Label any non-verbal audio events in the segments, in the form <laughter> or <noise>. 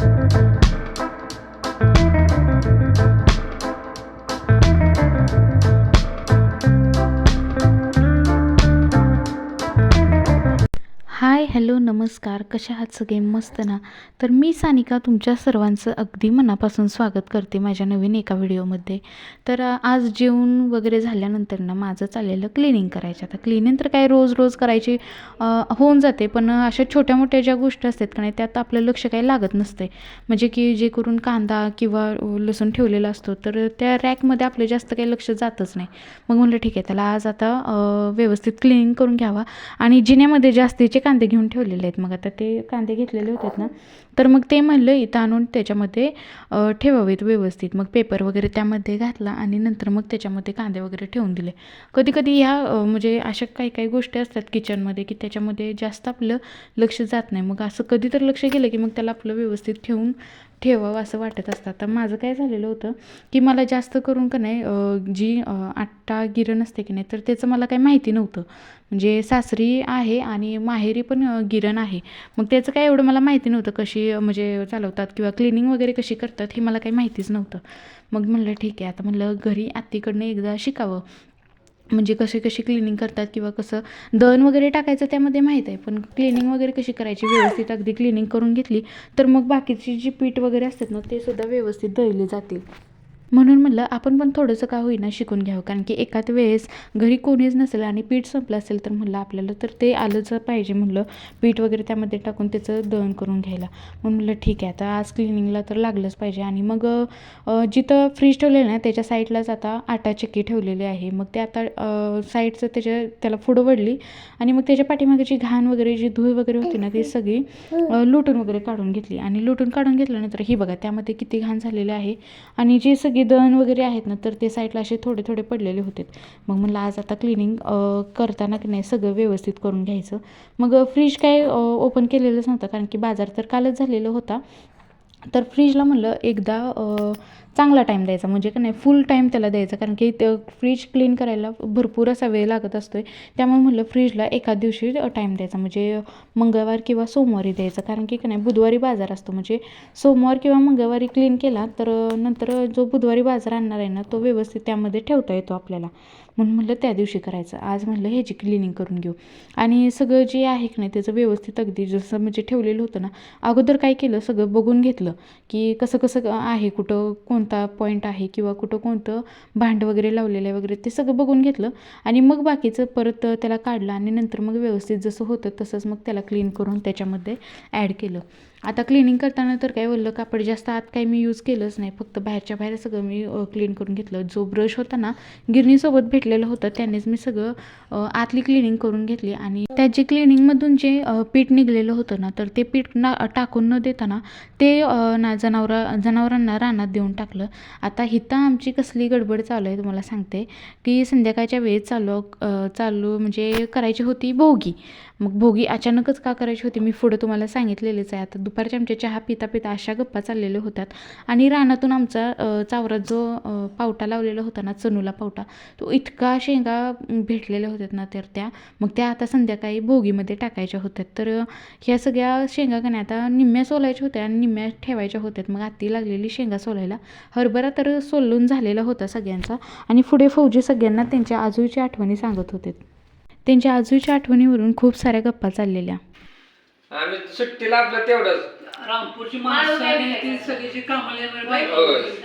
Hi hello नमस्कार. कशा आहात सगळे? मस्त ना? तर मी सानिका तुमच्या सर्वांचं अगदी मनापासून स्वागत करते माझ्या नवीन एका व्हिडिओमध्ये. तर आज जेवण वगैरे झाल्यानंतर ना माझं चाललेलं क्लिनिंग करायचं. आता क्लिनिंग तर काय रोज रोज करायची होऊन जाते पण अशा छोट्या मोठ्या ज्या गोष्टी असतात का नाही त्यात आपलं लक्ष काही लागत नसते म्हणजे की जे करून कांदा किंवा लसूण ठेवलेला असतो तर त्या रॅकमध्ये आपलं जास्त काही लक्ष जातच नाही. मग म्हटलं ठीक आहे त्याला आज आता व्यवस्थित क्लिनिंग करून घ्यावा. आणि जिन्यामध्ये जास्तीचे कांदे घेऊन ठेवलेले आहेत. मग आता ते कांदे घेतलेले होते ना तर मग ते म्हणलं इथं आणून त्याच्यामध्ये ठेवावेत व्यवस्थित. मग पेपर वगैरे त्यामध्ये घातला आणि नंतर मग त्याच्यामध्ये कांदे वगैरे ठेवून दिले. कधी कधी ह्या म्हणजे अशा काही काही गोष्टी असतात किचनमध्ये की त्याच्यामध्ये जास्त आपलं लक्ष जात नाही. मग असं कधी तर लक्ष गेलं की मग त्याला आपलं व्यवस्थित ठेवून ठेवावं असं वाटत असतं. तर माझं काय झालेलं होतं की मला जास्त करून का नाही जी आट्टा गिरण असते की नाही तर त्याचं मला काही माहिती नव्हतं. म्हणजे सासरी आहे आणि माहेरी पण गिरण आहे मग त्याचं काय एवढं मला माहिती नव्हतं कशी म्हणजे चालवतात किंवा क्लिनिंग वगैरे कशी करतात हे मला काही माहितीच नव्हतं. मग म्हणलं ठीक आहे. आता म्हणलं घरी आत्तीकडनं एकदा शिकावं. म्हणजे कसे कशी क्लिनिंग करतात किंवा कसं दळण वगैरे टाकायचं त्यामध्ये माहीत आहे पण क्लिनिंग वगैरे कशी करायची? व्यवस्थित अगदी क्लिनिंग करून घेतली तर मग बाकीची जी पीठ वगैरे असतात ना ते सुद्धा व्यवस्थित दळले जातील. म्हणून म्हणलं आपण पण थोडंसं का होईना शिकून घ्यावं? कारण की एकाच वेळेस घरी कोणीच नसेल आणि पीठ संपलं असेल तर म्हणलं आपल्याला तर ते आलंच पाहिजे म्हणलं पीठ वगैरे त्यामध्ये टाकून त्याचं दळण करून घ्यायला. म्हणून म्हटलं ठीक आहे आता आज क्लिनिंगला तर लागलंच पाहिजे. आणि मग जिथं फ्रीज ठेवलेलं ना त्याच्या साईडलाच आता आटा चक्की ठेवलेली आहे. मग ते आता साईडचं त्याच्या त्याला पुढं वडली आणि मग त्याच्या पाठीमागची घाण वगैरे जी धूळ वगैरे होती ना ती सगळी लुटून वगैरे काढून घेतली. आणि लुटून काढून घेतल्यानंतर ही बघा त्यामध्ये किती घाण झालेली आहे. आणि जी सगळी दळण वगैरे आहेत ना तर ते साईडला असे थोडे थोडे पडलेले होते. मग म्हणलं आज आता क्लिनिंग करताना की नाही सगळं व्यवस्थित करून घ्यायचं. मग फ्रीज काय ओपन केलेलंच नव्हतं कारण की बाजार तर कालच झालेला होता. तर फ्रीजला म्हणलं एकदा चांगला टाईम द्यायचा. म्हणजे का नाही फुल टाईम त्याला द्यायचा. कारण की ते फ्रीज क्लीन करायला भरपूर असा वेळ लागत असतो आहे त्यामुळे म्हणलं फ्रीजला एका दिवशी टाईम द्यायचा. म्हणजे मंगळवार किंवा सोमवारी द्यायचा. कारण की का नाही बुधवारी बाजार असतो. म्हणजे सोमवार किंवा मंगळवारी क्लीन केला तर नंतर जो बुधवारी बाजार आणणार आहे ना तो व्यवस्थित त्यामध्ये ठेवता येतो आपल्याला. म्हणून म्हणलं त्या दिवशी करायचं. आज म्हणलं ह्याची क्लिनिंग करून घेऊ. आणि सगळं जे आहे की नाही त्याचं व्यवस्थित अगदी जसं म्हणजे ठेवलेलं होतं ना अगोदर काय केलं सगळं बघून घेतलं की कसं कसं आहे कुठं कोणता पॉईंट आहे किंवा कुठं कोणतं भांड वगैरे लावलेलं आहे वगैरे ते सगळं बघून घेतलं. आणि मग बाकीचं परत त्याला काढलं आणि नंतर मग व्यवस्थित जसं होतं तसंच मग त्याला क्लीन करून त्याच्यामध्ये ॲड केलं. आता क्लिनिंग करताना तर काय बोललं कापड जास्त आत काही मी यूज केलंच नाही. फक्त बाहेरच्या बाहेर सगळं मी क्लीन करून घेतलं. जो ब्रश होता ना गिरणीसोबत भेटलेलं होतं त्यानेच मी सगळं आतली क्लिनिंग करून घेतली. आणि त्या जे क्लिनिंगमधून जे पीठ निघलेलं होतं ना तर ते पीठ ना टाकून न देताना ते ना जनावरा जनावरांना रानात देऊन टाकलं. आता हिता आमची कसली गडबड चालू आहे तुम्हाला सांगते की संध्याकाळच्या वेळेस चालू चालू म्हणजे करायची होती भोगी मग भोगी अचानकच का करायची होती? मी पुढं तुम्हाला सांगितलेलेच आहे. आता दुपारच्या आमच्या चहा पिता पिता अशा गप्पा चाललेल्या होत्यात. आणि रानातून आमचा चावरात जो पावटा लावलेला होता ना चनूला पावटा तो इतका शेंगा भेटलेल्या होत्यात ना तर त्या मग त्या आता संध्याकाळी भोगीमध्ये टाकायच्या होत्या तर ह्या सगळ्या शेंगा का नाही आता निम्म्या सोलायच्या होत्या आणि निम्म्या ठेवायच्या होत्यात. मग आत्ती लागलेली शेंगा सोलायला हरभरा तर सोलून झालेला होता सगळ्यांचा. आणि पुढे फौजी सगळ्यांना त्यांच्या आजूच्या आठवणी सांगत होते. त्यांच्या आजूच्या आठवणीवरून खूप साऱ्या गप्पा चाललेल्या. आम्ही सुट्टीला आपलं तेवढंच. रामपूरची माणसं आणि ती सगळीची कामाला येणार बायका. होती.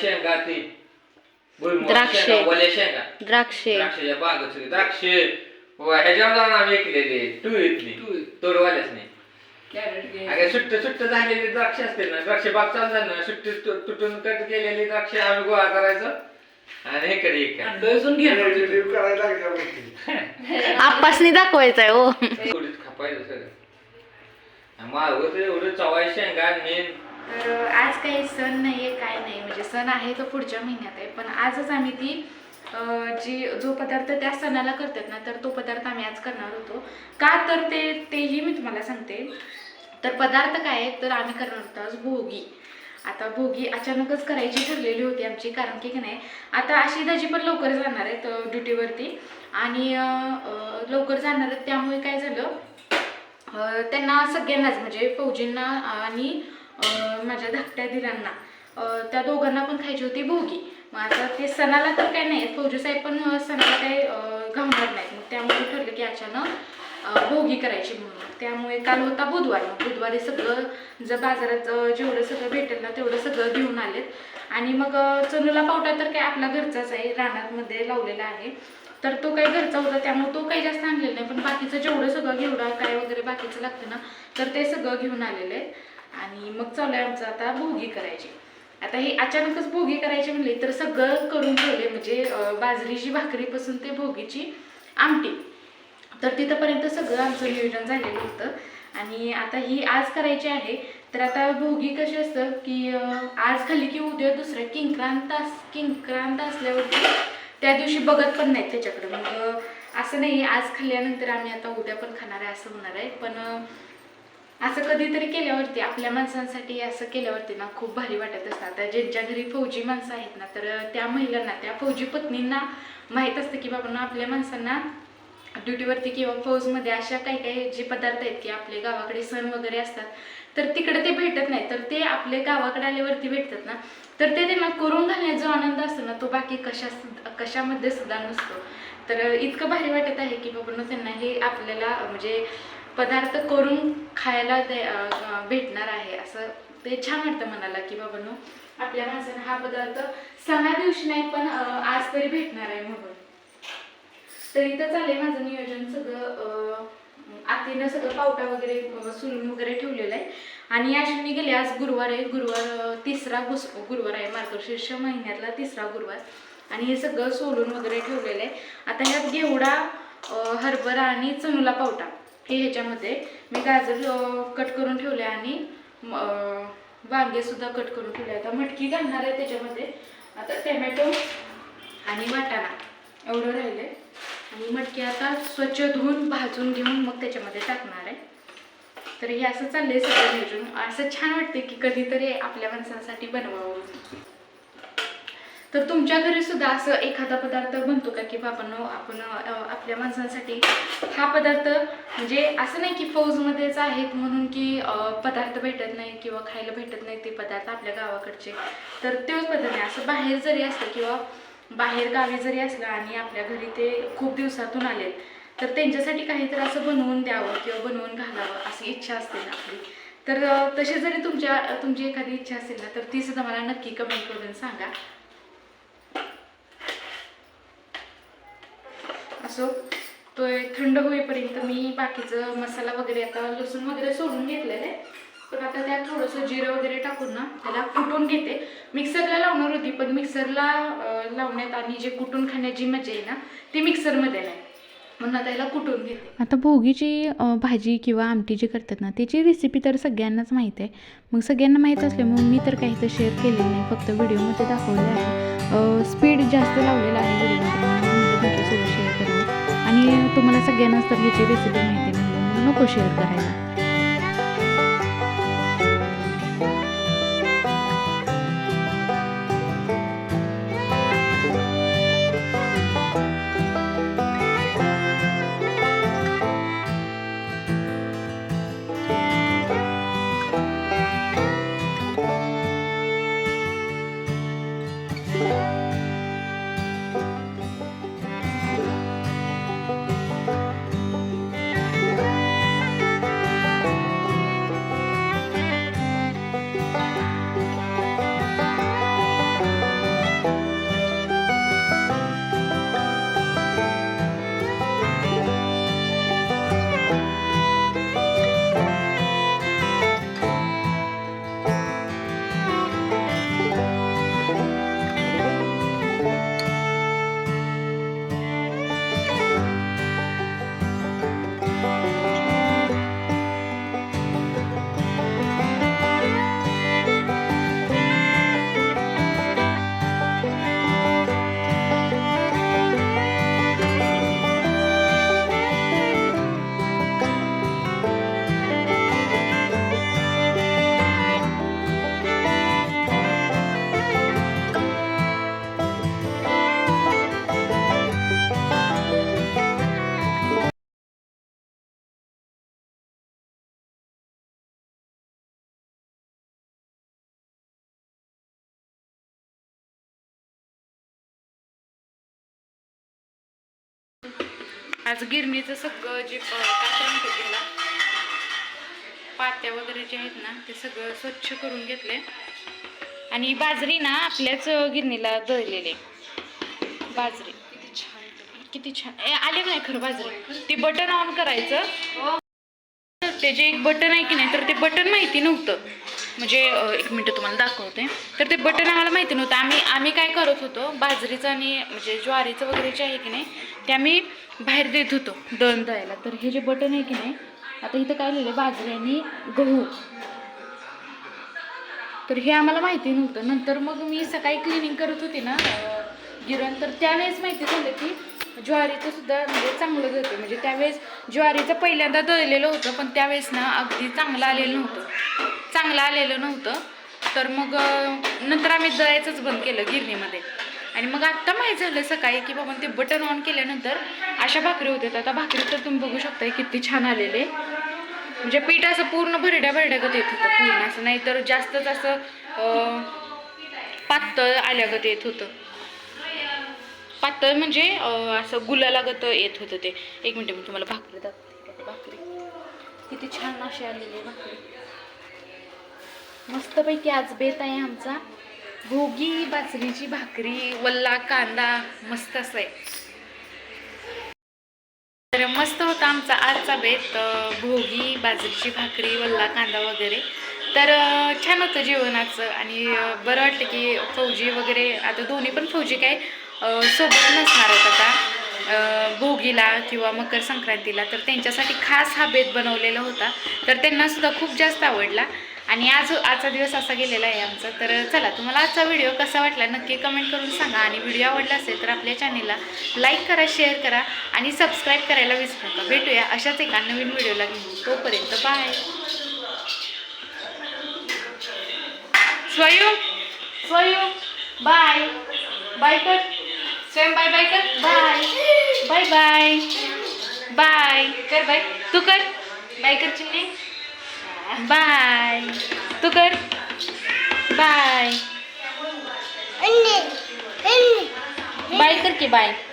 शेंगा ती. भुईमुग द्राक्षे. शेंगा, वल्या शेंगा. द्राक्षे. द्राक्षाच्या बागच सगळी. द्राक्षे. व ह्याच्यावर जाऊन आम्ही विकलेले टुळीतली टुळी. तोडवाल्याच नाही कॅरेट घे. अगं सुट्ट सुट्ट झालेली द्राक्ष असते ना. द्राक्ष बाग चालू झाली ना. सुट्टी तु- तुटून कट केलेली द्राक्ष आम्ही गोळा करायचो. आणि. <laughs> आप्पासनी दाखवायचं आहे हो थोडीच खपायचं सगळं माळव तर एवढं चवाय शेंगा मेन तर आज काही सण नाही आहे काय नाही. म्हणजे सण आहे तो पुढच्या महिन्यात आहे. पण आजच आम्ही ती अं, जी जो पदार्थ त्या सणाला करतात ना तर तो पदार्थ आम्ही आज करणार होतो. का तर ते तेही मी तुम्हाला सांगते. तर पदार्थ काय आहेत तर आम्ही करणार होतो आज भोगी. आता भोगी अचानकच करायची ठरलेली होती आमची कारण की नाही आता अशी दाजी पण लवकर जाणार आहेत ड्युटीवरती आणि लवकर जाणार आहेत त्यामुळे काय झालं त्यांना सगळ्यांनाच म्हणजे फौजींना आणि माझ्या धाकट्या दिरांना त्या दोघांना पण खायची होती भोगी मग आता ते सणाला तर काय नाही फौजी साहेब पण सणाला काही अ, घालणार नाहीत. मग त्यामुळे ठरलं की अचानक भोगी करायची म्हणून. त्यामुळे काल होता बुधवार. मग बुधवारी सगळं जर बाजारात जेवढं सगळं भेटेल ना तेवढं सगळं घेऊन आलेत. आणि मग अ, चणूला पावटा तर काय आपला घरचाच आहे रानातमध्ये लावलेला आहे. तर तो काही घरचा होता त्यामुळे तो काही जास्त आणलेला नाही. पण बाकीचं जेवढं सगळं घेवडा काय वगैरे बाकीचं लागतं ना तर ते सगळं घेऊन आलेलं आहे आणि मग चालू आहे आमचं आता भोगी करायची. आता हे अचानकच भोगी करायची म्हणली तर सगळं करून ठेवले. म्हणजे बाजरीची भाकरीपासून ते भोगीची आमटी. तर तिथंपर्यंत सगळं आमचं नियोजन झालेलं होतं. आणि आता ही आज करायची आहे. तर आता भोगी कशी असतं की आज खाल्ली की उद्या दुसऱ्या किंक्रांत अस किंक्रांत असल्यावरती त्या दिवशी बघत पण नाहीत त्याच्याकडे. मग असं नाही आज खाल्ल्यानंतर आम्ही आता उद्या पण खाणार आहे असं होणार आहे. पण असं कधीतरी केल्यावरती आपल्या माणसांसाठी असं केल्यावरती ना खूप भारी वाटत असतं. आता ज्यांच्या घरी फौजी माणसं आहेत ना तर त्या महिलांना त्या फौजी पत्नींना माहीत असतं की बाबांना आपल्या माणसांना ड्युटीवरती किंवा फौजमध्ये अशा काही काही जे पदार्थ आहेत की आपले गावाकडे सण वगैरे असतात तर तिकडे ते भेटत नाही. तर ते आपले गावाकडे आल्यावरती भेटतात ना. तर ते त्यांना करून घालण्याचा जो आनंद असतो ना तो बाकी कशा कशामध्ये सुद्धा नसतो. तर इतकं भारी वाटत आहे की बाबांनो त्यांना हे आपल्याला म्हणजे पदार्थ करून खायला दे भेटणार आहे. असं ते छान वाटतं मनाला की बाबांनो आपल्या माणसानं हा पदार्थ सणा दिवशी नाही पण आज तरी भेटणार आहे म्हणून. तर इथं चाललंय माझं नियोजन सगळं आतीनं सगळं पावटा वगैरे अं, सुलून वगैरे ठेवलेलं आहे. आणि अश्विनी गेले आज गुरुवार आहे. गुरुवार तिसरा गुस गुरुवार आहे मार्गशीर्ष महिन्यातला तिसरा गुरुवार. आणि हे सगळं सोलून वगैरे ठेवलेलं आहे. आता ह्यात घेवडा हरभरा आणि चणूला पावटा. हे ह्याच्यामध्ये मी गाजर कट करून ठेवले आणि वांगेसुद्धा कट करून ठेवले. आता मटकी घालणार आहे त्याच्यामध्ये. आता टोमॅटो आणि वाटाणा. एवढं राहिलं आहे आणि मटकी आता स्वच्छ धुवून भाजून घेऊन मग त्याच्यामध्ये टाकणार आहे. तर हे असं चाललंय सगळं नियोजन असं छान वाटते की कधीतरी आपल्या माणसांसाठी बनवावं. तर तुमच्या घरी सुद्धा असं एखादा पदार्थ बनतो का? की बाबांनो आपण आपल्या माणसांसाठी हा पदार्थ म्हणजे असं नाही की फौजमध्येच आहेत म्हणून की पदार्थ भेटत नाही किंवा खायला भेटत नाही ते पदार्थ आपल्या गावाकडचे. तर तोच पदार्थ नाही. असं बाहेर जरी असतं किंवा बाहेर गावी जरी असलं आणि आपल्या घरी ते खूप दिवसातून आलेत तर त्यांच्यासाठी काहीतरी असं बनवून द्यावं किंवा बनवून घालावं अशी इच्छा असते ना आपली. तर तशी जरी तुमच्या तुमची एखादी इच्छा असेल ना तर ती सुद्धा मला नक्की कमेंट करून सांगा. असो तो एक थंड होईपर्यंत मी बाकीचं मसाला वगैरे आता लसूण वगैरे सोडून घेतलेलं आहे. पण आता त्यात थोडंसं जिरं वगैरे टाकून ना त्याला कुटून घेते. मिक्सरला लावणार होती पण मिक्सरला लावण्यात आणि जे कुटून खाण्याची मजा आहे ना ती मिक्सरमध्ये नाही. म्हणून कुटून घेते. आता भोगीची भाजी किंवा आमटी जी करतात ना त्याची रेसिपी तर सगळ्यांनाच माहीत आहे. मग सगळ्यांना माहीत असल्यामुळे मी तर काही तर शेअर केलेलं नाही फक्त व्हिडिओमध्ये दाखवले आहे. स्पीड जास्त लावलेला आहे व्हिडिओमध्ये तुमच्यासोबत शेअर करावं आणि तुम्हाला सगळ्यांनाच तर ह्याची रेसिपी माहिती आहे नको शेअर करायला. आज गिरणीचं सगळं जे प- त्याला पात्या वगैरे जे आहेत ना ते सगळं स्वच्छ करून घेतले. आणि बाजरी ना आपल्याच गिरणीला दळलेले. बाजरी. किती छान किती छान. ए, आले नाही खरं बाजरी. ते बटन ऑन करायचं. ते जे एक बटन आहे की नाही तर ते बटन माहिती नव्हतं. म्हणजे एक मिनटं तुम्हाला दाखवते. तर ते बटन आम्हाला माहिती नव्हतं. आम्ही आम्ही काय करत होतो बाजरीचं आणि म्हणजे ज्वारीचं वगैरे जे आहे की नाही ते आम्ही बाहेर देत होतो दळण दळायला. तर हे जे बटन आहे की नाही आता इथं काय लिहिलं बाजरी आणि गहू. तर हे आम्हाला माहिती नव्हतं. नंतर मग मी सकाळी क्लिनिंग करत होती ना गिरण तर त्यावेळेस माहिती झालं की ज्वारीचं सुद्धा म्हणजे चांगलं जातं. म्हणजे त्यावेळेस ज्वारीचं पहिल्यांदा दळलेलं होतं पण त्यावेळेस ना अगदी चांगलं आलेलं नव्हतं. चांगलं आलेलं नव्हतं. तर मग नंतर आम्ही दळायचंच बंद केलं गिरणीमध्ये. आणि मग आत्ता माहीत झालं सकाळी की बाबा ते बटन ऑन केल्यानंतर अशा भाकरी होत्यात आता भाकरी तर तुम्ही बघू शकताय किती छान आलेले. म्हणजे पीठ असं पूर्ण भरड्या भरड्यागत येत होतं पूर्ण. असं नाही तर जास्तच असं पातळ आल्यागत येत होतं. पातळ म्हणजे असं गुलालागत येत होतं ते. एक मिनटं मी तुम्हाला भाकरी दाखवते. भाकरी. किती छान अशी आलेली भाकरी. मस्तपैकी आज बेत आहे आमचा. भोगी बाजरीची भाकरी वल्ला कांदा मस्त असं आहे. तर मस्त होता आमचा आजचा बेत भोगी बाजरीची भाकरी वल्ला कांदा वगैरे. तर छान होतं जेवणाचं आणि बरं वाटतं की फौजी वगैरे आता दोन्ही पण फौजी काय सोबत नसणार आहेत आता. भोगीला किंवा मकर संक्रांतीला तर त्यांच्यासाठी खास हा बेत बनवलेला होता. तर त्यांनासुद्धा खूप जास्त आवडला. आणि आज आजचा दिवस असा गेलेला आहे आमचा. तर चला तुम्हाला आजचा व्हिडिओ कसा वाटला नक्की कमेंट करून सांगा. आणि व्हिडिओ आवडला असेल तर आपल्या चॅनेलला लाईक करा शेअर करा आणि सबस्क्राईब करायला विसरू नका. भेटूया अशाच एका नवीन व्हिडिओला घेऊन. तोपर्यंत बाय स्वयं स्वयं बाय बाय कर. स्वयं बाय बाय कर. बाय बाय बाय बाय कर बाय तू कर. बाय कर चिन्नी बाय. तू कर. बाय. बाय कर की बाय.